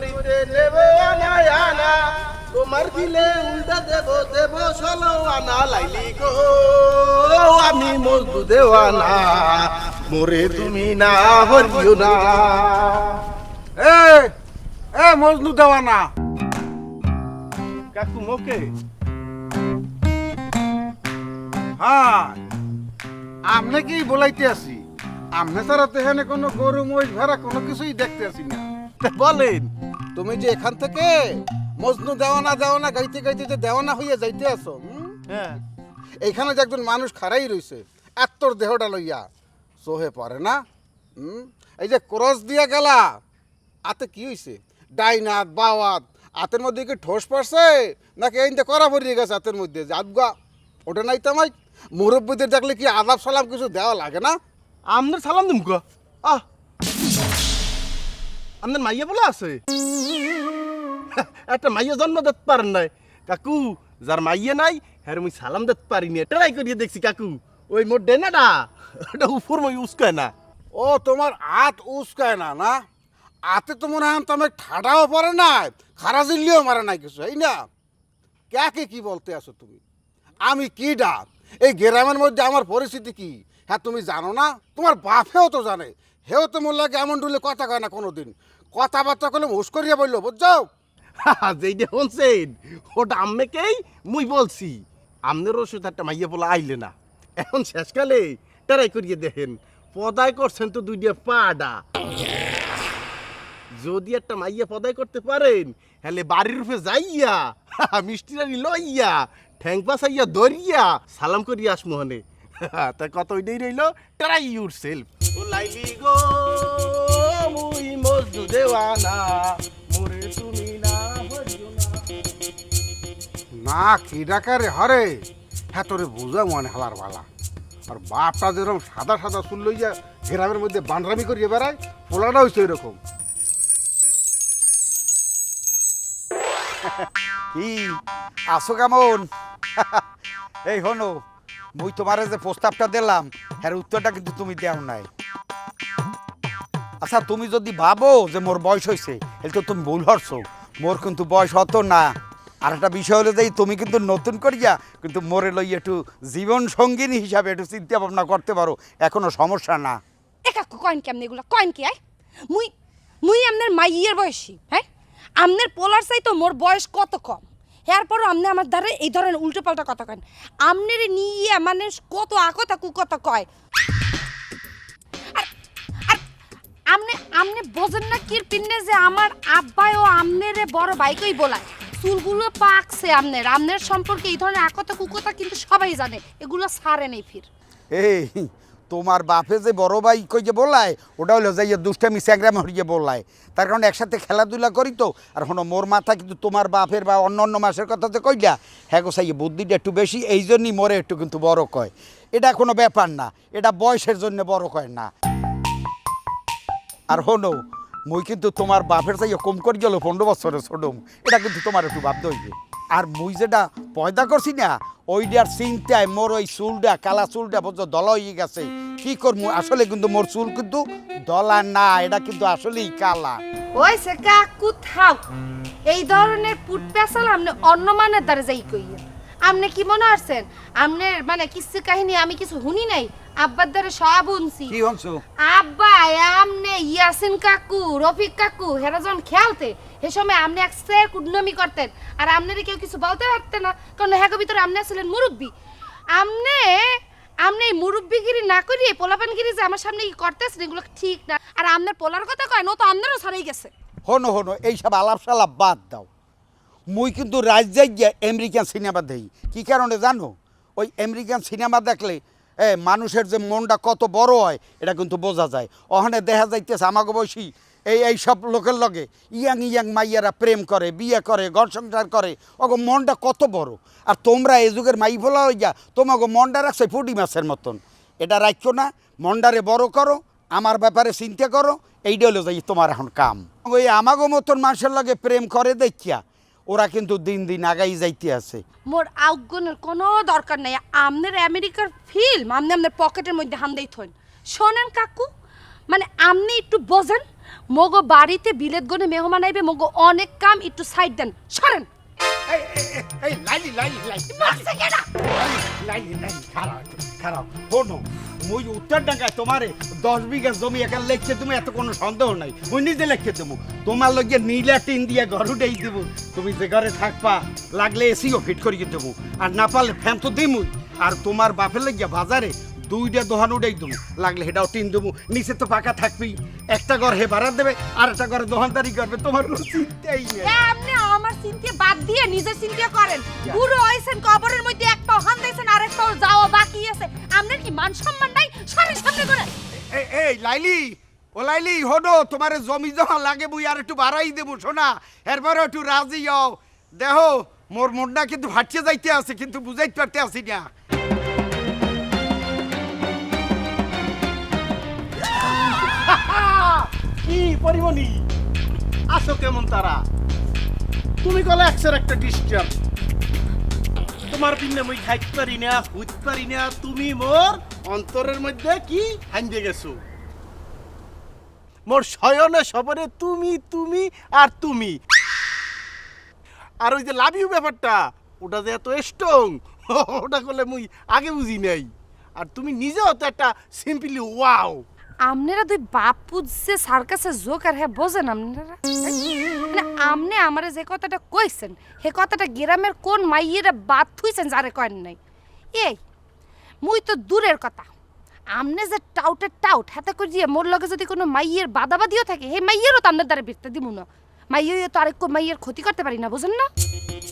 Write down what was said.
করিতে নেব তোমার দিলে উল্টা দেব দেব ষোলো আনা লাইলি গো। আমি মজদু দেওয়ানা, মোরে তুমি না হরিও না। এ এ মজনু দেওয়ানা। কাকু মোকে। হ্যাঁ আমনে কি বলাইতে আছি আমনে তারা তেখানে কোনো গরু, মহিষ, ভেড়া কোনো কিছুই দেখতে আসি না। তা বলেন। তুমি যে এখান থেকে মজনু দেওয়ানা দেওয়ানা গাইতে গাইতে যে দেওয়ানা হইয়া যাইতে আছো হুম? হ্যাঁ। এইখানে যে একজন মানুষ খাড়াই রইছে এত্তর দেহটা লইয়া সোহে পড়ে না হুম? এই যে ক্রস দিয়া গেলা আতে কি হইছে? ডাইনাত বাওয়াত আতের মধ্যে কি ঠোস পড়ছে? নাকি এইতে করা পড়িয়ে গেছে হাতের মধ্যে? জাদগা ওটা নাই তামাই মুরব্বীদের দেখলে কি আদাব সালাম কিছু দেওয়া লাগে না? আমনের সালাম দিম গো আহ আমনের মাইয়া বলে আছে? একটা মাইয়া জন্ম দিতে পারেন নাই। কাকু, যার মাইয়া নাই হ্যাঁ মুই সালাম দিতে পারিনি ট্রাই করিয়ে দেখছি, কাকু। ওই মোর ডেনাটা ওটা উপর মই উস্কায় না। ও, তোমার হাত উস্কায় না না? আতে তো মনে হয় তোমার ঠাডাও পড়ে না খারা জিল্লিও মারে নাই কিছু, এই না? কাকে কি বলতে আসো তুমি? আমি কি ডাক এই গ্রামের মধ্যে আমার পরিস্থিতি কি? হ্যাঁ তুমি জানো না? তোমার বাপেও তো জানে। হেও তো মোর লাগে এমন ডুলে কথা কয় না কোনোদিন। কথাবার্তা করলে মুস করিয়া বলল বুঝছ? যেইটা শুনছেন ওটা আম্মেকেই মুই বলছি। আমনের ওষুধ একটা মাইয়া বলে আইলে না। এখন শেষকালে ট্রাই করিয়ে দেখেন পদায় করছেন তো দুইটা পাডা। যদি একটা মাইয়া পদায় করতে পারেন হলে বাড়ির রূপে যাইয়া মিষ্টিরানি লইয়া ঠ্যাং পাশাইয়া দরিয়া সালাম করিয়া আস মোহনে তা কত ওইটাই রইল ট্রাই ইউর সেলফ লাইলি গো। মুই মজদু দেওয়ানা মোরে তুমি না হরিও না। না কি ডাকারে হরে? হ্যাঁ তোরে বুঝা মনে হালার বালা। আর বাপটা যেরকম সাদা সাদা চুল লইয়া গ্রামের মধ্যে বানরামি করিয়ে বেড়ায় পোলাটা হয়েছে এরকম কি? আসো কেমন? এই হনো মুই তোমারে যে প্রস্তাবটা দিলাম হ্যাঁ উত্তরটা কিন্তু তুমি দেও নাই। আচ্ছা তুমি যদি ভাবো যে মোর বয়স হয়েছে এটা তো তুমি ভুল হরছো। মোর কিন্তু বয়স হতো না। আর একটা বিষয় হলো যে তুমি কিন্তু নতুন করিয়া কিন্তু মোরে লই একটু জীবন সঙ্গিনী হিসাবে একটু চিন্তা ভাবনা করতে পারো। এখনও সমস্যা না। একা কয়েন কেমনে এগুলো? কয়েন কি আয় মুই মুই আমনের মাইয়ের বয়সী হ্যাঁ? আমনের পোলার চাই তো মোর বয়স কত কম? এরপরও আমনে আমার দ্বারা এই ধরনের উল্টো পাল্টা কথা কয়েন। আমনের নিয়ে মানে কত আকতা কুকতা কয়। আমনে বোঝেন না কির পিন্নে যে আমার আব্বাই ও আমনেরে বড় বাইকই বলায়। চুলগুলো পাকছে আমনের। আমনের সম্পর্কে এই ধরনের আকতা কুকতা কিন্তু সবাই জানে। এগুলো সারে নেই ফির। এই, তোমার বাপে যে বড় ভাই কই যে বললায় ওটা হলো যে দুষ্টামি স্যাগ্রাম হরিয়ে বললায় তার কারণে একসাথে খেলাধুলা করি তো, আর হনো মোর মাথা কিন্তু তোমার বাপের বা অন্য অন্য মাসের কথা যে কইলা হ্যাঁ গো সাইয়ে, বুদ্ধিটা একটু বেশি এই জন্যই মোরে একটু কিন্তু বড় কয়। এটা কোনো ব্যাপার না, এটা বয়সের জন্য বড় কয় না। আর হনো মুই কিন্তু তোমার বাপের চাই কম করে গেল, পনেরো বছরের ছোটম এটা কিন্তু তোমার একটু ভাবতে হইবে। আর মুই যেটা পয়দা করছি না, ওইটার চিন্তায় মোর ওই চুলটা, কালা চুলটা বলছো দলা হয়ে গেছে। কি করব? আসলে কিন্তু মোর চুল কিন্তু দলা না, এটা কিন্তু আসলেই কালা। ওই সে কাকু থাক এই ধরনের পুট আপনি অন্য মানের দ্বারা যাই কইয়া আপনি কি মনে আছেন আপনার মানে কিসু কাহিনী আমি কিছু শুনি নাই। আব্বার দ্বারা সব শুনছি। কি হনছো আব্বা আমনে ইয়াসিন কাকু রফিক কাকু হেরা যখন খেলতে সে সময় আপনি এক সের কুডনমি করতেন। আর আপনারে কেউ কিছু বলতে পারতেন না কারণ হ্যাঁ ভিতরে আপনি ছিলেন মুরব্বী। আপনি আপনি এই মুরব্বিগিরি না করিয়ে পোলাপানগিরি যে আমার সামনে কি করতেছেন এগুলো ঠিক না। আর আপনার পোলার কথা কয় নো তো আপনারও ছাড়াই গেছে। হনো হনো এইসব আলাপ সালাপ বাদ দাও। মুই কিন্তু রাজ্যায় গিয়া আমেরিকান সিনেমা দেই। কি কারণে জানো? ওই আমেরিকান সিনেমা দেখলে, এ, মানুষের যে মনটা কত বড় হয়, এটা কিন্তু বোঝা যায়। ওখানে দেখা যাইতেছে আমাকে বয়সী, এই এই সব লোকের লগে ইয়াং ইয়াং মাইয়ারা প্রেম করে, বিয়ে করে, ঘর সংসার করে, ওগো মনটা কত বড়। আর তোমরা এই যুগের মাই ফোলা হয়ে যা তোমাকে মনটা রাখছো ফুটি মাছের মতন। এটা রাখছো না, মনটারে বড় করো, আমার ব্যাপারে চিন্তা করো, এইটা হলো যাই তোমার এখন কাম। ওই আমাগো মতন মানুষের লগে প্রেম করে দেখিয়া ওরা কিন্তু দিন দিন আগাই যাইতে আছে। মোর আউটগুনের কোনো দরকার নাই। আমনের আমেরিকার ফিল্ম আমনে আপনার পকেটের মধ্যে হান্দেই থইন। শোনেন কাকু মানে আপনি একটু বোঝেন মগো বাড়িতে বিলেত গনে মেহমান আইবে মগো অনেক কাম একটু সাইড দেন। সরেন। এই এই, লাইলি লাইলি লাইলি? লাইলি লাইলি খারাপ। খারাপ। শোনো মুই উত্তর ডাঙ্গায় তোমারে দশ বিঘা জমি এখানে লেখছে তুমি এত কোনো সন্দেহ নাই। মুই নিজে লেখছে তুমি। তোমার লগে নীলা টিন দিয়ে ঘর উঠেই দেব। তুমি যে ঘরে থাকবা লাগলে এসিও ফিট করিয়ে দেবো। আর না পারলে ফ্যান তো দিমুই। আর তোমার বাপের লাগিয়া বাজারে দুইটা দোহান উঠেই দেবো লাগলে সেটাও টিন দেবো। নিচে তো পাকা থাকবেই। একটা ঘর হে ভাড়া দেবে আর একটা ঘরে দোহানদারি করবে। তোমার কোনো চিন্তাই নেই। আমার চিন্তা বাদ দিয়ে নিজের চিন্তা করেন। বুড়ো হইছেন কবরের মধ্যে এক পাও হান দিয়েছেন আর এক পাও যাওয়া বাকি আছে? আপনার কি মান সম্মান নাই? সরেন সামনে করে এই লাইলি! ও লাইলি হনো তোমার জমি জমা লাগে মুই আর একটু বাড়াই দেবো শোনা। এরপরে একটু রাজি হও। দেহ মোর মনটা কিন্তু ফাটিয়ে যাইতে আছে কিন্তু বুঝাইতে পারতে আসি না। কি পরিমণি? আসো কেমন তারা? তুমি কলে একসের একটা ডিস্টার্ব তোমার পিনে মুই খাইতে পারি না বুঝতে পারি না, তুমি মোর অন্তরের মধ্যে কি হাইন্দে গেছো? মোর শয়নে সবরে তুমি তুমি আর তুমি। আর ওই যে লাভ ইউ ব্যাপারটা, ওটা যে এত স্ট্রং ওটা করলে মুই আগে বুঝি নাই। আর তুমি নিজেও তো একটা সিম্পলি ওয়াও আপনারা দুই বাপু যে সার্কাসের জোক আর হ্যাঁ বোঝেন আপনারা মানে আমনে আমারে যে কথাটা কইছেন, হে কথাটা গ্রামের কোন মাইয়েরা বাদ থুইছেন যারে কয়েন নাই? এই, মুই তো দূরের কথা। আমনে যে টাউটের টাউট, হাতে করে দিয়ে মোর লগে যদি কোনো মাইয়ের বাদাবাদিও থাকে, হে মাইয়েরও তো আপনার দ্বারা বিরতে দিব না। মাইয়ে তো আরেক মাইয়ের ক্ষতি করতে পারি না, বোঝেন না?